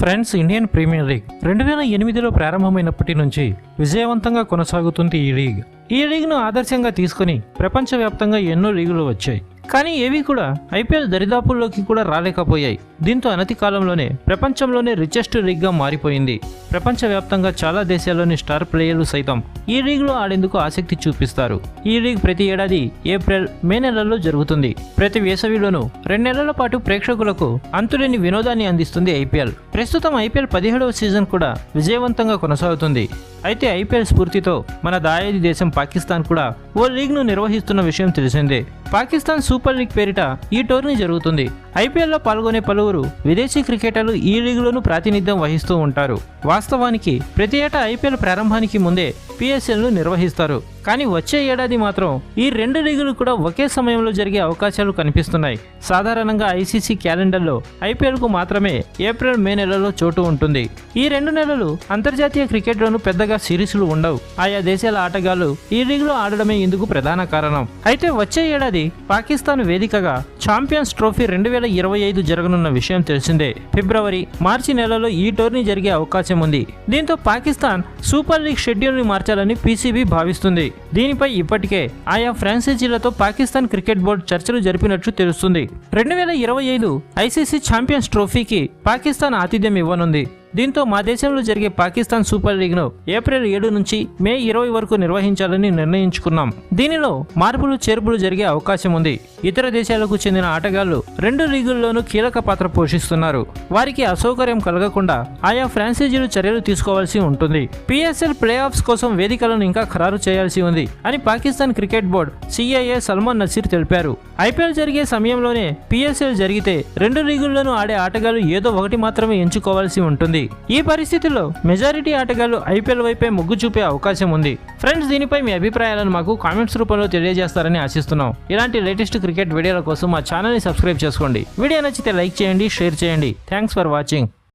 Friends Indian premier league రెండు వేల ఎనిమిదిలో ప్రారంభమైనప్పటి నుంచి విజయవంతంగా కొనసాగుతుంది ఈ లీగ్. ఈ లీగ్ను ఆదర్శంగా తీసుకుని ప్రపంచవ్యాప్తంగా ఎన్నో లీగులు వచ్చాయి. కానీ ఏవి కూడా ఐపీఎల్ దరిదాపుల్లోకి కూడా రాలేకపోయాయి. దీంతో అనతి కాలంలోనే ప్రపంచంలోనే రిచెస్ట్ లీగ్గా మారిపోయింది. ప్రపంచవ్యాప్తంగా చాలా దేశాల్లోని స్టార్ ప్లేయర్లు సైతం ఈ లీగ్లో ఆడేందుకు ఆసక్తి చూపిస్తారు. ఈ లీగ్ ప్రతి ఏడాది ఏప్రిల్ మే నెలల్లో జరుగుతుంది. ప్రతి వేసవిలోనూ రెండు నెలల పాటు ప్రేక్షకులకు అంతులేని వినోదాన్ని అందిస్తుంది ఐపీఎల్ ప్రస్తుతం ఐపీఎల్ పదిహేడవ సీజన్ కూడా విజయవంతంగా కొనసాగుతుంది. అయితే ఐపీఎల్ స్ఫూర్తితో మన దాయాది దేశం పాకిస్తాన్ కూడా ఓ లీగ్ను నిర్వహిస్తున్న విషయం తెలిసిందే. పాకిస్తాన్ సూపర్ లీగ్ పేరిట ఈ టోర్నీ జరుగుతుంది. ఐపీఎల్లో పాల్గొనే పలువురు విదేశీ క్రికెటర్లు ఈ లీగ్లోనూ ప్రాతినిధ్యం వహిస్తూ ఉంటారు. వాస్తవానికి ప్రతి ఏటా ఐపీఎల్ ప్రారంభానికి ముందే పిఎస్ఎల్ను నిర్వహిస్తారు. కానీ వచ్చే ఏడాది మాత్రం ఈ రెండు లీగులు కూడా ఒకే సమయంలో జరిగే అవకాశాలు కనిపిస్తున్నాయి. సాధారణంగా ఐసీసీ క్యాలెండర్లో ఐపీఎల్కు మాత్రమే ఏప్రిల్ మే నెలలో చోటు ఉంటుంది. ఈ రెండు నెలలు అంతర్జాతీయ క్రికెట్లోనూ పెద్దగా సిరీస్లు ఉండవు. ఆయా దేశాల ఆటగాళ్ళు ఈ లీగ్లో ఆడడమే ఇందుకు ప్రధాన కారణం. అయితే వచ్చే ఏడాది పాకిస్తాన్ వేదికగా ఛాంపియన్స్ ట్రోఫీ రెండు వేల ఇరవై ఐదు జరగనున్న విషయం తెలిసిందే. ఫిబ్రవరి మార్చి నెలలో ఈ టోర్నీ జరిగే అవకాశం ఉంది. దీంతో పాకిస్తాన్ సూపర్ లీగ్ షెడ్యూల్ని మార్చాలని పీసీబీ భావిస్తుంది. దీనిపై ఇప్పటికే ఆయా ఫ్రాంచైజీలతో పాకిస్తాన్ క్రికెట్ బోర్డు చర్చలు జరిపినట్లు తెలుస్తుంది. రెండు వేల ఇరవై ఐదు ఐసీసీ ఛాంపియన్స్ ట్రోఫీకి పాకిస్తాన్ ఆతిథ్యం ఇవ్వనుంది. దీంతో మా దేశంలో జరిగే పాకిస్తాన్ సూపర్ లీగ్ను ఏప్రిల్ ఏడు నుంచి మే ఇరవై వరకు నిర్వహించాలని నిర్ణయించుకున్నాం. దీనిలో మార్పులు చేర్పులు జరిగే అవకాశం ఉంది. ఇతర దేశాలకు చెందిన ఆటగాళ్ళు రెండు లీగుల్లోనూ కీలక పాత్ర పోషిస్తున్నారు. వారికి అసౌకర్యం కలగకుండా ఆయా ఫ్రాంచైజీలు చర్యలు తీసుకోవాల్సి ఉంటుంది. పిఎస్ఎల్ ప్లే ఆఫ్స్ కోసం వేదికలను ఇంకా ఖరారు చేయాల్సి ఉంది అని Pakistan cricket board CIA Salman Naseer తెలిపారు. ఐపీఎల్ జరిగే సమయంలోనే పిఎస్ఎల్ జరిగితే రెండు లీగుల్లోనూ ఆడే ఆటగాళ్ళు ఏదో ఒకటి మాత్రమే ఎంచుకోవాల్సి ఉంటుంది. ఈ పరిస్థితుల్లో మెజారిటీ ఆటగాళ్ళు ఐపీఎల్ వైపే మొగ్గు చూపే అవకాశం ఉంది. ఫ్రెండ్స్ దీనిపై మీ అభిప్రాయాలను మాకు కామెంట్స్ రూపంలో తెలియజేస్తారని ఆశిస్తున్నాం. ఇలాంటి లేటెస్ట్ క్రికెట్ వీడియోల కోసం మా ఛానల్ని సబ్స్క్రైబ్ చేసుకోండి. వీడియో నచ్చితే లైక్ చేయండి షేర్ చేయండి. Thanks for watching.